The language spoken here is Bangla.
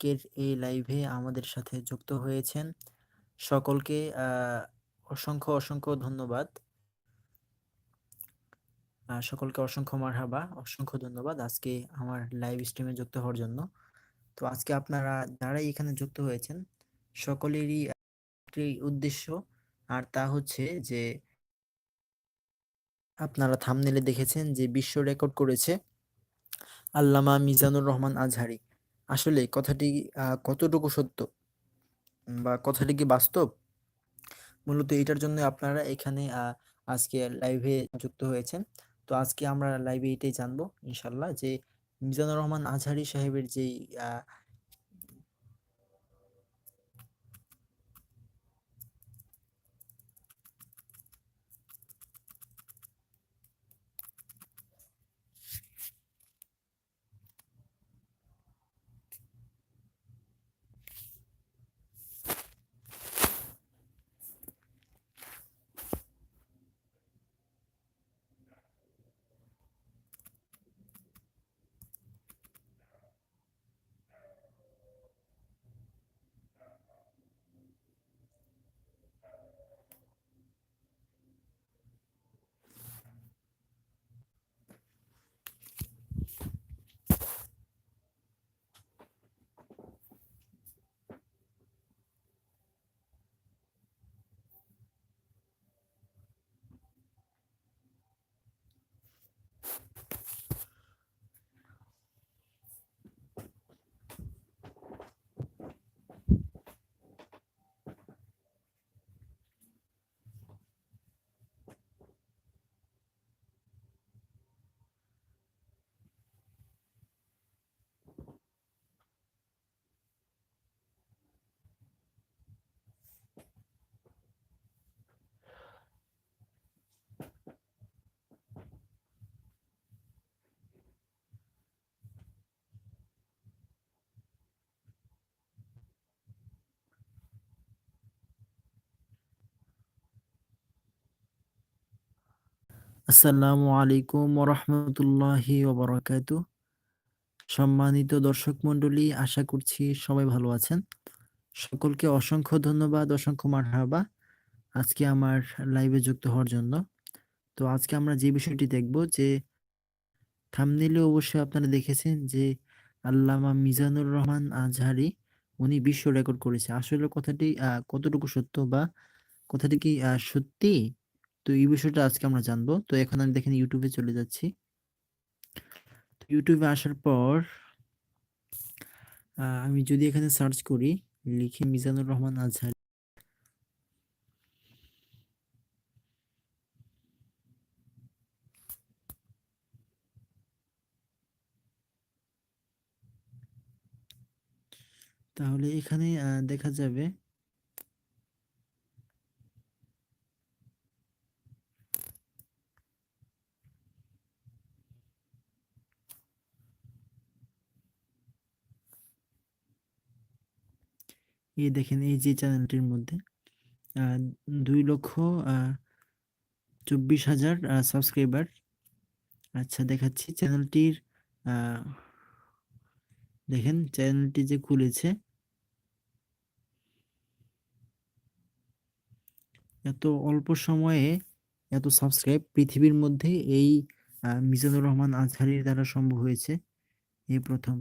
আজকের এই লাইভে আমাদের সাথে যুক্ত হয়েছেন। সকলকে অসংখ্য অসংখ্য ধন্যবাদ। সকলকে অসংখ্য মারহাবা, অসংখ্য ধন্যবাদ আজকে আমার লাইভ স্ট্রিমে যুক্ত হওয়ার জন্য। তো আজকে আপনারা যারাই এখানে যুক্ত হয়েছেন, সকলেরই একটি উদ্দেশ্য, আর তা হচ্ছে যে আপনারা থামনেলে দেখেছেন যে বিশ্ব রেকর্ড করেছে আল্লামা মিজানুর রহমান আজহারি। আসলে কথাটি কতটুকু সত্য? বা কথাটি কি বাস্তব? মূলত এটার জন্য আপনারা এখানে আজকে লাইভে যুক্ত হয়েছেন। তো আজকে আমরা লাইভে এটাই জানব, ইনশাল্লাহ, যে মিজানুর রহমান আজহারি সাহেবের যেই আসসালামু আলাইকুম রহমতুল্লাহি ওবরাকাতু। সম্মানিত দর্শক মণ্ডলী, আশা করছি সবাই ভালো আছেন। সকলকে অসংখ্য ধন্যবাদ, অসংখ্য মারহাবা আজকে আমার লাইভে যুক্ত হওয়ার জন্য। তো আজকে আমরা যে বিষয়টি দেখব যে থামনেলে অবশ্যই আপনারা দেখেছেন যে আল্লামা মিজানুর রহমান আজহারি উনি বিশ্ব রেকর্ড করেছে। আসলে কথাটি কতটুকু সত্য বা কথাটি কি সত্যি? তো এই বিষয়টা আজকে আমরা জানব। তো এখন আমি দেখেন ইউটিউবে চলে যাচ্ছি। ইউটিউবে আসার পর আমি যদি এখানে সার্চ করি, লিখি মিজানুর রহমান আজহারি। তাহলে এখানে দেখা যাবে এই দেখেন, এই যে চ্যানেলটির মধ্যে দুই লক্ষ চব্বিশ হাজার সাবস্ক্রাইবার। আচ্ছা দেখাচ্ছি চ্যানেলটির দেখেন চ্যানেলটি যে খুলেছে। এত অল্প সময়ে এত সাবস্ক্রাইব পৃথিবীর মধ্যে এই মিজানুর রহমান আজহারির দ্বারা সম্ভব হয়েছে। এই প্রথম